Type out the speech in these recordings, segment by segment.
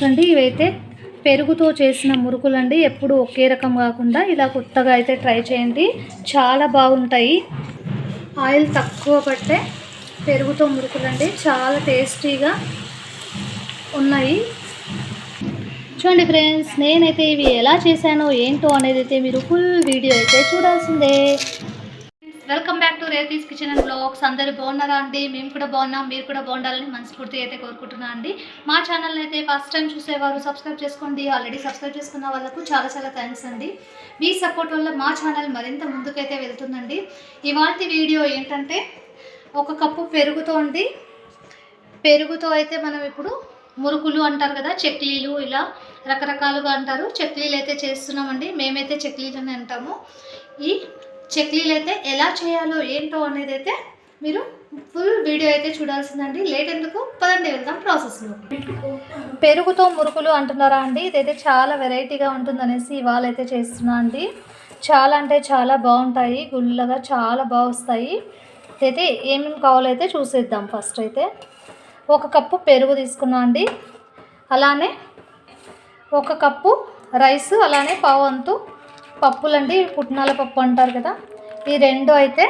చూడండి ఇవైతే పెరుగుతో చేసిన మురుకులండి. ఎప్పుడు ఒకే రకం కాకుండా ఇలా కొత్తగా అయితే ట్రై చేయండి. చాలా బాగుంటాయి. ఆయిల్ తక్కువ పట్టే పెరుగుతో మురుకులండి. చాలా టేస్టీగా ఉన్నాయి. చూడండి ఫ్రెండ్స్ నేనైతే ఇవి ఎలా చేశానో ఏంటో అనేది అయితే మీరు ఫుల్ వీడియో అయితే చూడాల్సిందే. Welcome back to Rethi's kitchen and blogs అందరూ బాగున్నారా అండి? మేము కూడా బాగున్నాం. మీరు కూడా బాగుండాలని మనస్ఫూర్తిగా అయితే కోరుకుంటున్నా అండి. మా ఛానల్ అయితే ఫస్ట్ టైం చూసేవారు సబ్స్క్రైబ్ చేసుకోండి. ఆల్రెడీ సబ్స్క్రైబ్ చేసుకున్న వాళ్ళకు చాలా చాలా థ్యాంక్స్ అండి. మీ సపోర్ట్ వల్ల మా ఛానల్ మరింత ముందుకైతే వెళ్తుందండి. ఇవాళ వీడియో ఏంటంటే ఒక కప్పు పెరుగుతో అండి. పెరుగుతో అయితే మనం ఇప్పుడు మురుకులు అంటారు కదా చక్లీలు ఇలా రకరకాలుగా అంటారు. చక్లీలు అయితే చేస్తున్నామండి. మేమైతే చక్లీలు అని అంటాము. ఈ చక్లీలు అయితే ఎలా చేయాలో ఏంటో అనేది అయితే మీరు ఫుల్ వీడియో అయితే చూడాల్సిందండి. లేట్ ఎందుకు? పదండి వెళ్దాం ప్రాసెస్లో పెరుగుతో మురుకులు అంటున్నారా అండి? ఇదైతే చాలా వెరైటీగా ఉంటుందనేసి ఇవాళ అయితే చేస్తున్నా అండి. చాలా అంటే చాలా బాగుంటాయి. గుల్లగా చాలా బాగా వస్తాయి. అయితే ఏమేమి కావాలో అయితే చూసేద్దాం ఫస్ట్ అయితే. ఒక కప్పు పెరుగు తీసుకున్నా అండి. అలానే ఒక కప్పు రైస్ అలానే పావు పప్పులు అండి పుట్నాల పప్పు అంటారు కదా. ఈ రెండు అయితే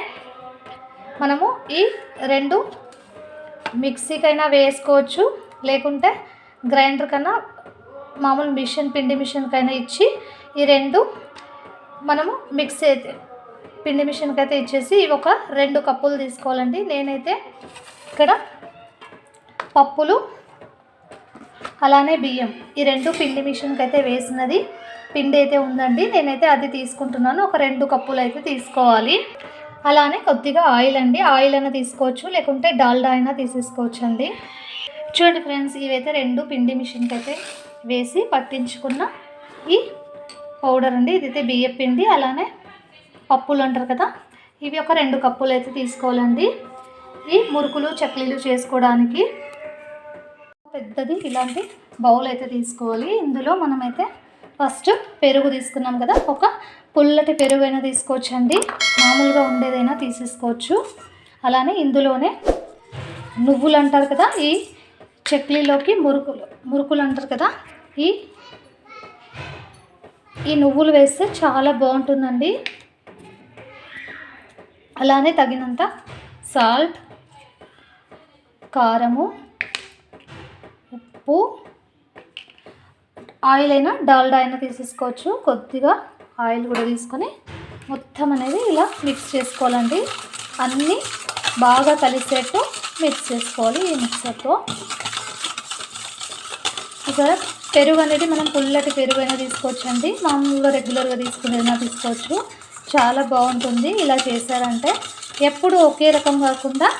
మనము ఈ రెండు మిక్సీకైనా వేసుకోవచ్చు. లేకుంటే గ్రైండర్ కన్నా మామూలు మిషన్ పిండి మిషన్కైనా ఇచ్చి ఈ రెండు మనము మిక్సీ అయితే పిండి మిషన్కి అయితే ఇచ్చేసి ఇవి ఒక రెండు కప్పులు తీసుకోవాలండి. నేనైతే ఇక్కడ పప్పులు అలానే బియ్యం. ఈ రెండు పిండి మిషన్కి అయితే వేసినది. పిండి అయితే ఉందండి. నేనైతే అది తీసుకుంటున్నాను. ఒక రెండు కప్పులు అయితే తీసుకోవాలి. అలానే కొద్దిగా ఆయిల్ అండి. ఆయిల్ అయినా తీసుకోవచ్చు. లేకుంటే డాల్డా అయినా తీసేసుకోవచ్చు అండి చూడండి ఫ్రెండ్స్ ఇవైతే రెండు పిండి మిషన్కి అయితే వేసి పట్టించుకున్న ఈ పౌడర్ అండి. ఇదైతే బియ్యం పిండి. అలానే పప్పులు అంటారు కదా ఇవి ఒక రెండు కప్పులు అయితే తీసుకోవాలండి. ఈ మురుకులు చక్లీలు చేసుకోవడానికి పెద్దది. ఇలాంటి బౌల్ అయితే తీసుకోవాలి. ఇందులో మనమైతే ఫస్ట్ పెరుగు తీసుకున్నాం కదా. ఒక పుల్లటి పెరుగు అయినా తీసుకోవచ్చండి. మామూలుగా ఉండేదైనా తీసేసుకోవచ్చు. అలానే ఇందులోనే నువ్వులు అంటారు కదా. ఈ చక్లీలోకి మురుకులు మురుకులు అంటారు కదా. ఈ ఈ నువ్వులు వేస్తే చాలా బాగుంటుందండి. అలానే తగినంత సాల్ట్ కారము ఉప్పు ఆయిల్ అయినా డాల్డా అయినా తీసేసుకోవచ్చు. కొద్దిగా ఆయిల్ కూడా తీసుకొని మొత్తం అనేది ఇలా మిక్స్ చేసుకోవాలండి. అన్నీ బాగా కలిసేట్టు మిక్స్ చేసుకోవాలి ఈ మిక్సర్తో. ఇక్కడ పెరుగు అనేది మనం పుల్లటి పెరుగు అయినా తీసుకోవచ్చండి. మామూలుగా రెగ్యులర్గా తీసుకునేదైనా తీసుకోవచ్చు. చాలా బాగుంటుంది ఇలా చేశారంటే. ఎప్పుడు ఒకే రకం కాకుండా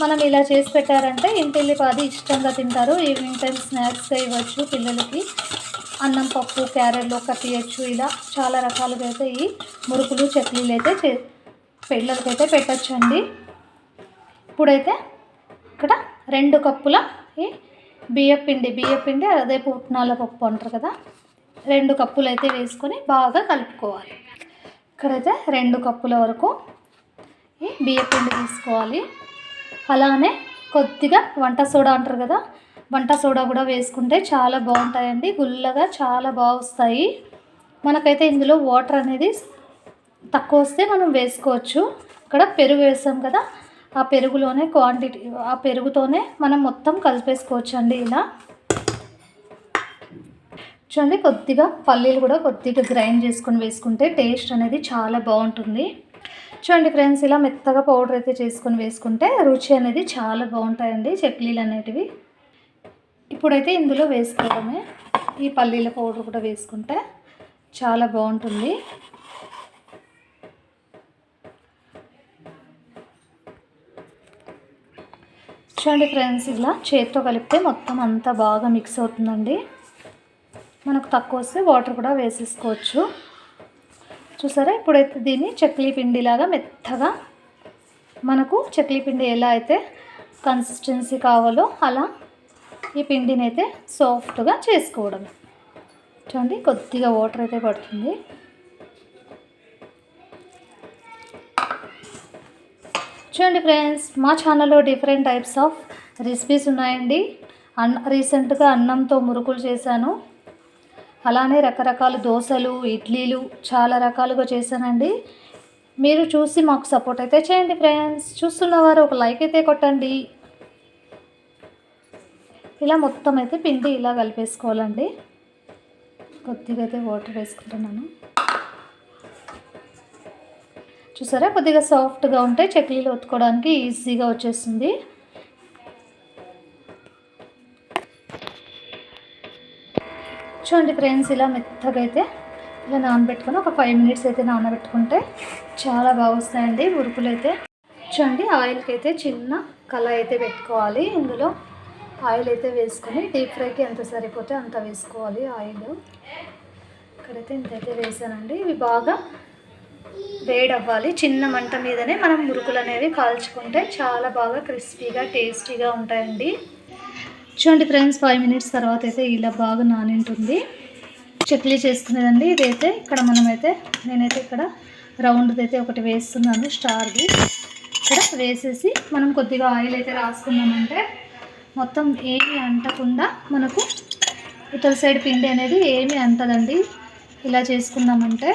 మనం ఇలా చేసి పెట్టారంటే ఇంటిల్లిపాది ఇష్టంగా తింటారు. ఈవినింగ్ టైం స్నాక్స్ ఇవ్వచ్చు పిల్లలకి. అన్నం పప్పు క్యారెట్లు కట్టియచ్చు. ఇలా చాలా రకాలుగా అయితే ఈ మురుకులు చట్నీలు అయితే చే పిల్లలకైతే పెట్టచ్చండి. ఇప్పుడైతే ఇక్కడ రెండు కప్పుల ఈ బియ్యం పిండి బియ్యం పిండి అదే పుట్నాల పప్పు అంటారు కదా. రెండు కప్పులు అయితే వేసుకొని బాగా కలుపుకోవాలి. ఇక్కడైతే రెండు కప్పుల వరకు ఈ బియ్యం పిండి తీసుకోవాలి. అలానే కొద్దిగా వంట సోడా అంటారు కదా వంట సోడా కూడా వేసుకుంటే చాలా బాగుంటాయండి. గుల్లగా చాలా బాగా వస్తాయి. మనకైతే ఇందులో వాటర్ అనేది తక్కువ వస్తే మనం వేసుకోవచ్చు. ఇక్కడ పెరుగు వేసాం కదా ఆ పెరుగులోనే క్వాంటిటీ ఆ పెరుగుతోనే మనం మొత్తం కలిపేసుకోవచ్చు అండి ఇలా. చూడండి కొద్దిగా పల్లీలు కూడా కొద్దిగా గ్రైండ్ చేసుకొని వేసుకుంటే టేస్ట్ అనేది చాలా బాగుంటుంది. చూడండి ఫ్రెండ్స్ ఇలా మెత్తగా పౌడర్ అయితే చేసుకొని వేసుకుంటే రుచి అనేది చాలా బాగుంటాయండి చక్లీలు అనేటివి. ఇప్పుడైతే ఇందులో వేసుకోవడమే. ఈ పల్లీల పౌడర్ కూడా వేసుకుంటే చాలా బాగుంటుంది. చూడండి ఫ్రెండ్స్ ఇలా చేతితో కలిపితే మొత్తం అంతా బాగా మిక్స్ అవుతుందండి. మనకు తక్కువ వస్తే వాటర్ కూడా వేసేసుకోవచ్చు. చూసారా? ఇప్పుడైతే దీన్ని చక్లీ పిండిలాగా మెత్తగా మనకు చక్లీ పిండి ఎలా అయితే కన్సిస్టెన్సీ కావాలో అలా ఈ పిండిని అయితే సాఫ్ట్గా చేసుకోవడం చూడండి కొద్దిగా వాటర్ అయితే పడుతుంది. చూడండి ఫ్రెండ్స్ మా ఛానల్లో డిఫరెంట్ టైప్స్ ఆఫ్ రెసిపీస్ ఉన్నాయండి. అన్న రీసెంట్గా అన్నంతో మురుకులు చేశాను. అలానే రకరకాల దోశలు ఇడ్లీలు చాలా రకాలుగా చేశానండి. మీరు చూసి మాకు సపోర్ట్ అయితే చేయండి ఫ్రెండ్స్ చూస్తున్నవారు ఒక లైక్ అయితే కొట్టండి. ఇలా మొత్తం అయితే పిండి ఇలా కలిపేసుకోవాలండి. కొద్దిగా అయితే వాటర్ వేసుకుంటున్నాను. చూసారా? కొద్దిగా సాఫ్ట్గా ఉంటే చక్లీలు ఒత్తుకోవడానికి ఈజీగా వచ్చేస్తుంది. చూడండి ఫ్రెండ్స్ ఇలా మెత్తగా అయితే ఇలా నానబెట్టుకొని ఒక ఫైవ్ మినిట్స్ అయితే నానబెట్టుకుంటే చాలా బాగా వస్తాయండి ఉరుకులు అయితే చూడండి ఆయిల్కి అయితే చిన్న కళాయి అయితే పెట్టుకోవాలి. ఇందులో ఆయిల్ అయితే వేసుకొని డీప్ ఫ్రైకి ఎంత సరిపోతే అంత వేసుకోవాలి ఆయిల్. ఇక్కడైతే అయితే వేసానండి. ఇవి బాగా వేడి అవ్వాలి చిన్న మంట మీదనే మనం మురుకులు అనేవి కాల్చుకుంటే చాలా బాగా క్రిస్పీగా టేస్టీగా ఉంటాయండి. చూడండి ఫ్రెండ్స్ ఫైవ్ మినిట్స్ తర్వాత అయితే ఇలా బాగా నానింటుంది. చట్నీ చేసుకునేదండి ఇదైతే. ఇక్కడ మనమైతే నేనైతే ఇక్కడ రౌండ్ది అయితే ఒకటి వేస్తున్నాను స్టార్ది. ఇక్కడ వేసేసి మనం కొద్దిగా ఆయిల్ అయితే రాసుకున్నామంటే మొత్తం ఏమి అంటకుండా మనకు ఇతర సైడ్ పిండి అనేది ఏమి అంటదండి. ఇలా చేసుకున్నామంటే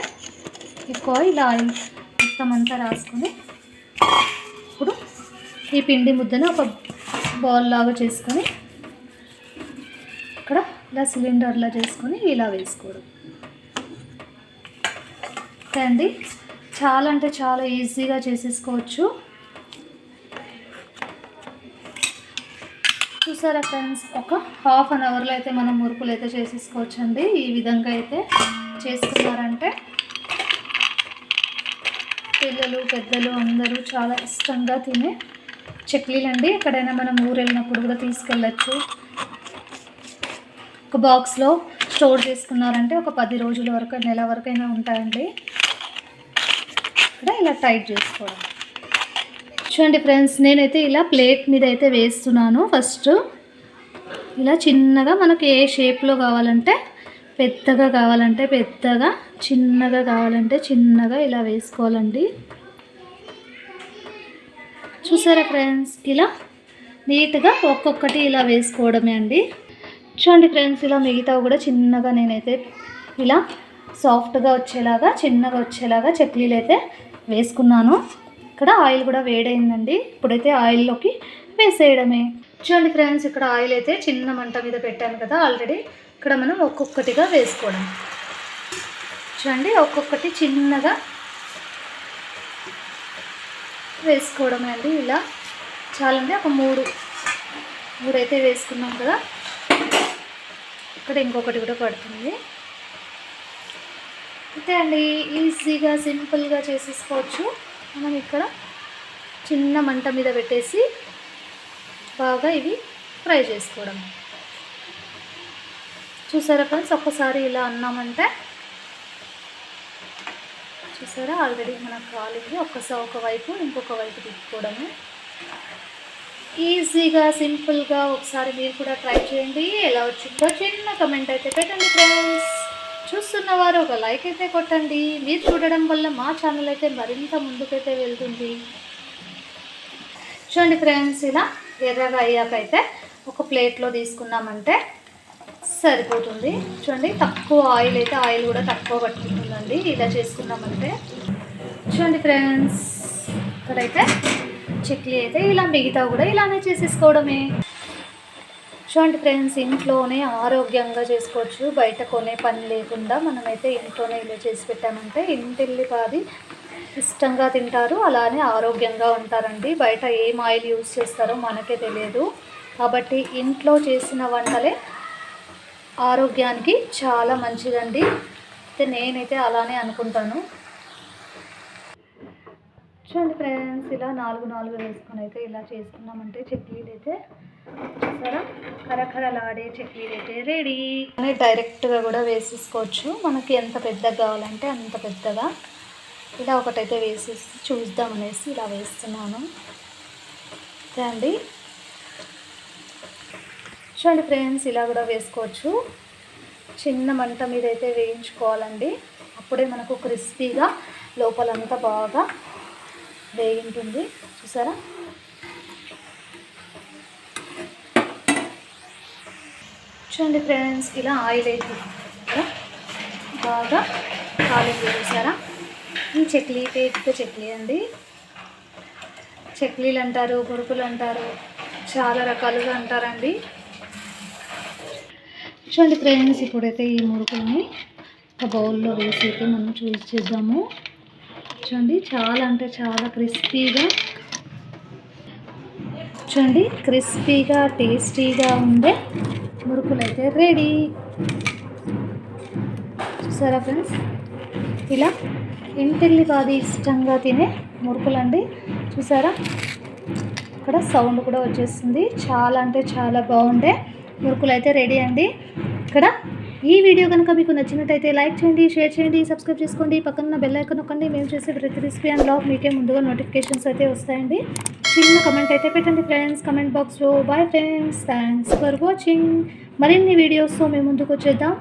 ఎక్కువ ఇలా ఆయిల్ మొత్తం అంతా రాసుకొని ఇప్పుడు ఈ పిండి ముద్దను ఒక బౌల్ లాగా చేసుకొని ఇలా సిలిండర్లో చేసుకొని ఇలా వేసుకోవడం. ఓకే అండి. చాలా అంటే చాలా ఈజీగా చేసేసుకోవచ్చు. చూసారా ఫ్రెండ్స్? ఒక హాఫ్ అన్ అవర్లో అయితే మనం మురుకులు అయితే చేసేసుకోవచ్చు అండి ఈ విధంగా అయితే చేసుకున్నారంటే పిల్లలు పెద్దలు అందరూ చాలా ఇష్టంగా తినే చెక్లీలు అండి ఎక్కడైనా మనం ఊరు వెళ్ళినప్పుడు కూడా తీసుకెళ్ళచ్చు. ఒక బాక్స్లో స్టోర్ చేసుకున్నారంటే ఒక పది రోజుల వరకు నెల వరకైనా ఉంటాయండి. ఇక్కడ ఇలా టైట్ చేసుకోవడం. చూడండి ఫ్రెండ్స్ నేనైతే ఇలా ప్లేట్ మీద అయితే వేస్తున్నాను. ఫస్ట్ ఇలా చిన్నగా మనకు ఏ షేప్లో కావాలంటే పెద్దగా కావాలంటే పెద్దగా చిన్నగా కావాలంటే చిన్నగా ఇలా వేసుకోవాలండి. చూసారా ఫ్రెండ్స్ ఇలా నీట్గా ఒక్కొక్కటి ఇలా వేసుకోవడమే అండి. చూడండి ఫ్రెండ్స్ ఇలా మిగతా కూడా చిన్నగా నేనైతే ఇలా సాఫ్ట్గా వచ్చేలాగా చిన్నగా వచ్చేలాగా చక్లీలు అయితే వేసుకున్నాను. ఇక్కడ ఆయిల్ కూడా వేడైందండి. ఇప్పుడైతే ఆయిల్లోకి వేసేయడమే. చూడండి ఫ్రెండ్స్ ఇక్కడ ఆయిల్ అయితే చిన్న మంట మీద పెట్టాను కదా ఆల్రెడీ ఇక్కడ మనం ఒక్కొక్కటిగా వేసుకోవడం. చూడండి ఒక్కొక్కటి చిన్నగా వేసుకోవడమే అండి. ఇలా చాలండి ఒక మూడు మూడు అయితే వేసుకున్నాం కదా. ఇక్కడ ఇంకొకటి కూడా పడుతుంది. అంతే అండి ఈజీగా సింపుల్గా చేసేసుకోవచ్చు. మనం ఇక్కడ చిన్న మంట మీద పెట్టేసి బాగా ఇవి ఫ్రై చేసుకోవడం. చూసారా ఫ్రెండ్స్ ఒక్కసారి ఇలా అన్నామంటే చూసారా? ఆల్రెడీ మనకు కాలింది ఒక్కసారి ఒకవైపు ఇంకొక వైపు తిప్పుకోవడము. ఈజీగా సింపుల్గా ఒకసారి మీరు కూడా ట్రై చేయండి. ఎలా వచ్చిందో చిన్న కమెంట్ అయితే పెట్టండి ఫ్రెండ్స్ చూస్తున్నవారు ఒక లైక్ అయితే కొట్టండి. మీరు చూడడం వల్ల మా ఛానల్ అయితే మరింత ముందుకైతే వెళ్తుంది. చూడండి ఫ్రెండ్స్ ఇలా ఎర్రగా అయ్యాకైతే ఒక ప్లేట్లో తీసుకున్నామంటే సరిపోతుంది. చూడండి తక్కువ ఆయిల్ అయితే ఆయిల్ కూడా తక్కువ పట్టుకుంటుందండి. ఇలా చేసుకున్నామంటే. చూడండి ఫ్రెండ్స్ ఇక్కడైతే చక్లీ అయితే ఇలా మిగతా కూడా ఇలానే చేసేసుకోవడమే. చూడండి ఫ్రెండ్స్ ఇంట్లోనే ఆరోగ్యంగా చేసుకోవచ్చు. బయట కొనే పని లేకుండా మనమైతే ఇంట్లోనే ఇలా చేసి పెట్టామంటే ఇంటిల్లి పాది ఇష్టంగా తింటారు అలానే ఆరోగ్యంగా ఉంటారండి. బయట ఏం ఆయిల్ యూజ్ చేస్తారో మనకే తెలియదు. కాబట్టి ఇంట్లో చేసిన వంటలే ఆరోగ్యానికి చాలా మంచిదండి. అయితే నేనైతే అలానే అనుకుంటాను. చూడండి ఫ్రెండ్స్. ఇలా నాలుగు నాలుగు వేసుకొని అయితే ఇలా చేసుకున్నామంటే చట్నీలు అయితే చూసారా? కరకరలాడే చట్నీలు అయితే రెడీ. అని డైరెక్ట్గా కూడా వేసేసుకోవచ్చు. మనకి ఎంత పెద్దగా కావాలంటే అంత పెద్దగా. ఇలా ఒకటైతే వేసేసి చూద్దాం అనేసి ఇలా వేస్తున్నాను. అంతే అండి. చూడండి ఫ్రెండ్స్ ఇలా కూడా వేసుకోవచ్చు. చిన్న మంట మీద అయితే వేయించుకోవాలండి. అప్పుడే మనకు క్రిస్పీగా లోపలంతా బాగా వేగింటుంది. చూసారా? చూడండి ఫ్రెండ్స్ ఇలా ఆయిల్ అయితే బాగా కాలింది చూసారా ఈ చక్లీ పేరుతో చక్లీ అండి. చక్లీలు అంటారు మురుకులు అంటారు చాలా రకాలుగా అంటారండి. చూడండి ఫ్రెండ్స్ ఇప్పుడైతే ఈ మురుకుల్ని ఒక బౌల్లో వేసి అయితే మనం చూసి చేద్దాము. చూడండి చాలా అంటే చాలా క్రిస్పీగా. చూడండి క్రిస్పీగా టేస్టీగా ఉండే మురుకులు అయితే రెడీ. చూసారా ఫ్రెండ్స్? ఇలా ఇంటిల్లిపాది ఇష్టంగా తినే మురుకులు అండి చూసారా? ఇక్కడ సౌండ్ కూడా వచ్చేస్తుంది. చాలా అంటే చాలా బాగుండే మురుకులు అయితే రెడీ అండి. ఇక్కడ ఈ వీడియో కనుక మీకు నచ్చినట్టయితే లైక్ చేయండి షేర్ చేయండి సబ్స్క్రైబ్ చేసుకోండి. పక్కన బెల్ ఐకన్ నొక్కండి. మేము చేసే ప్రతి రెసిపీ అండ్ బ్లాగ్ మీకే ముందుగా నోటిఫికేషన్స్ అయితే వస్తాయండి. చిన్న కమెంట్ అయితే పెట్టండి ఫ్రెండ్స్ కమెంట్ బాక్స్లో bye friends thanks for watching మరిన్ని వీడియోస్తో మేము ముందుకు వచ్చేద్దాం.